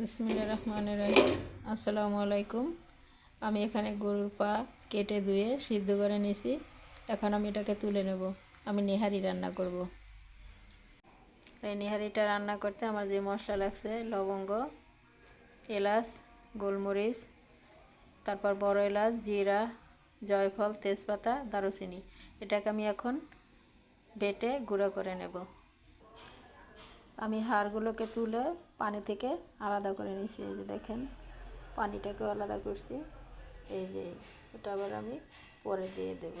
বিসমিল্লা রহমানের রহিম। আসসালামু আলাইকুম। আমি এখানে গরুর পা কেটে ধুয়ে সিদ্ধ করে নিয়েছি। এখন আমি এটাকে তুলে নেব। আমি নেহারি রান্না করব। এই নেহারিটা রান্না করতে আমার যে মশলা লাগছে, লবঙ্গ, এলাচ, গোলমরিচ, তারপর বড় এলাচ, জিরা, জয়ফল, তেজপাতা, দারুচিনি। এটাকে আমি এখন বেটে গুঁড়ো করে নেব। আমি হাড়গুলোকে তুলে পানি থেকে আলাদা করে নিয়েছি, এই যে দেখেন, পানিটাকেও আলাদা করছি। এই যে, এটা আবার আমি পরে দিয়ে দেব।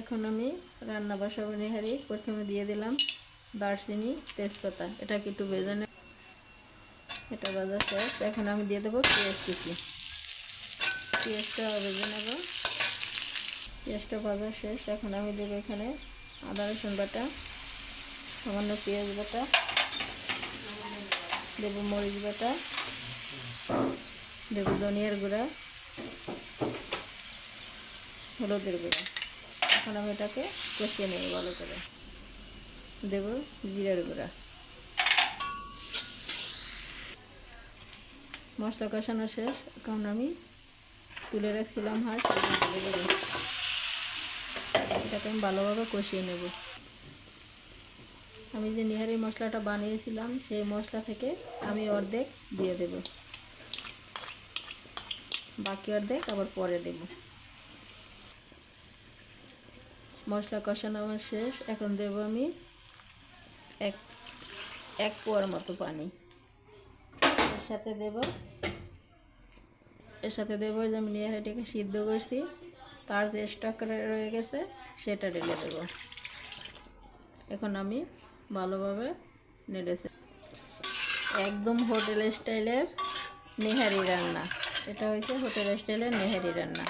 এখন আমি রান্না বসাবো নেহারি। প্রথমে দিয়ে দিলাম দারচিনি, তেজপাতা। এটাকে একটু বেজে নেব এটা বাজা শেষ। এখন আমি দিয়ে দেবো পেঁয়াজ কুচি। পেঁয়াজটা বেজে নেব। পেঁয়াজটা ভাজা শেষ। এখন আমি দেবো এখানে আদা, রসুন বাটা, সামান্য পেঁয়াজ বাটা, দেব মরিচ বাটা, দেব ধনিয়ার গুঁড়া, হলুদের গুঁড়া। এখন আমি এটাকে কষিয়ে নেব ভালো করে। দেব জিরার গুঁড়া। মশলা কষানো শেষ। এখন আমি তুলে রাখছিলাম হাঁস এটাকে আমি ভালোভাবে কষিয়ে নেব। আমি যে নিহারি মশলাটা বানিয়েছিলাম, সেই মশলা থেকে আমি অর্ধেক দিয়ে দেব। বাকি অর্ধেক আবার পরে দেব। মশলা কষানো আমার শেষ। এখন দেব আমি এক এক পোয়ার মতো পানি। এর সাথে দেব, এর সাথে দেবো যে আমি নিহারিটাকে সিদ্ধ করছি। তার যে স্টক রয়ে গেছে সেটা ঢেলে দেব। এখন আমি ভালোভাবে নেড়েছি একদম হোটেল স্টাইলের নেহারি রান্না। এটা হয়েছে হোটেল স্টাইলের নেহারি রান্না।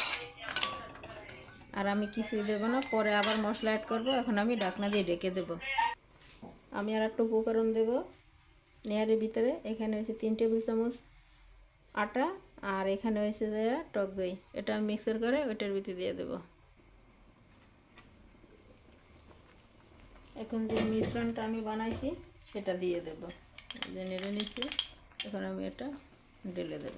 আর আমি কিছুই দেবো না, পরে আবার মশলা অ্যাড করব, এখন আমি ডাকনা দিয়ে ডেকে দেব। আমি আর একটু উপকরণ দেবো। নেহারির ভিতরে এখানে হয়েছে তিন টেবিল চামচ আটা, আর এখানে হয়েছে যে টক দই। এটা মিক্সার করে ওইটার ভিতরে দিয়ে দেব। এখন যে মিশ্রণটা আমি বানাইছি, সেটা দিয়ে দেব। যে নেড়ে নিছি, এখন আমি এটা ঢেলে দেব।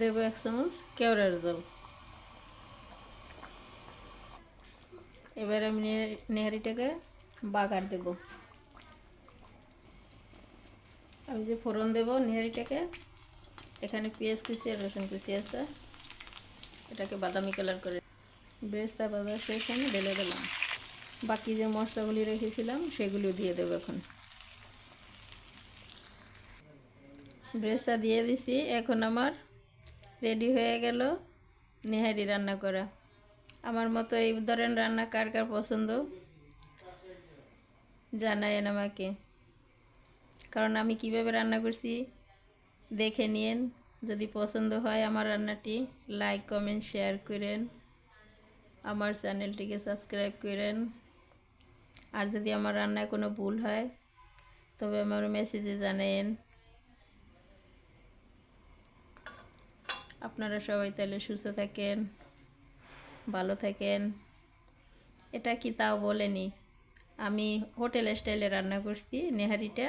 দেব এক চামচ কেওড়ার জল। এবার আমি নেহারিটাকে বাগার দেবো। আমি যে ফোড়ন দেব, নেহারিটাকে, এখানে পেঁয়াজ কুচি আর রসুন কুচি আছে। এটাকে বাদামি কালার করে বেস্তা বাজার শেষ আমি ঢেলে দিলাম। বাকি যে মশলাগুলি রেখেছিলাম সেগুলো দিয়ে দেবো এখন। ব্রেস্তা দিয়ে দিছি, এখন আমার রেডি হয়ে গেল নেহারি রান্না করা। আমার মতো এই ধরেন রান্না কার কার পছন্দ, জানায়েন আমাকে। কারণ আমি কীভাবে রান্না করছি, দেখে নিন যদি পছন্দ হয় আমার রান্নাটি লাইক কমেন্ট শেয়ার করেন। আমার চ্যানেলটিকে সাবস্ক্রাইব করেন। আর যদি আমার রান্নায় কোনো ভুল হয়, তবে আমার মেসেজে জানেন আপনারা সবাই তাহলে সুস্থ থাকেন, ভালো থাকেন। এটা কি তাও বলেনি? আমি হোটেল স্টাইলে রান্না করছি, নেহারিটা।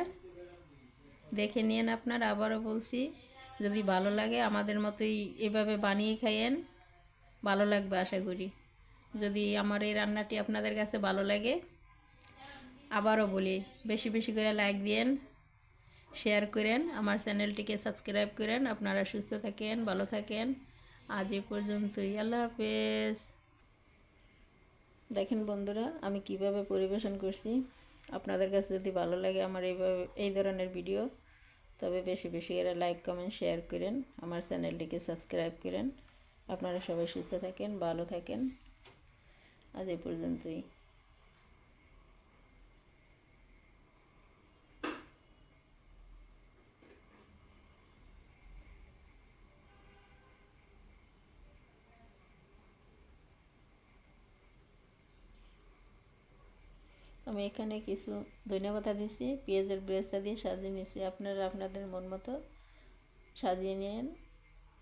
দেখে নিন আপনার, আবারও বলছি, যদি ভালো লাগে আমাদের মতোই এভাবে বানিয়ে খাইয়েন, ভালো লাগবে আশা করি। যদি আমার এই রান্নাটি আপনাদের কাছে ভালো লাগে, আবারও বলি, বেশি বেশি করে লাইক দিয়েন শেয়ার করেন, আমার চ্যানেলটিকে সাবস্ক্রাইব করেন, আপনারা সুস্থ থাকেন, ভালো থাকেন। আজ এ পর্যন্তই, আল্লাহ হাফেজ। দেখেন বন্ধুরা, আমি কীভাবে পরিবেশন করছি। আপনাদের কাছে যদি ভালো লাগে আমার এইভাবে, এই ধরনের ভিডিও তবে বেশি বেশি এরা লাইক কমেন্ট শেয়ার করেন, আমার চ্যানেলটিকে সাবস্ক্রাইব করেন। আপনারা সবাই সুস্থ থাকেন, ভালো থাকেন। আজ এ পর্যন্তই আমি এখানে কিছু ধন্যবাদ দিয়েছি পেঁয়াজের ব্রেস্তা দিয়ে সাজিয়ে নিয়েছি। আপনারা আপনাদের মন মতো সাজিয়ে নিন,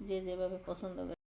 যে যেভাবে পছন্দ করেন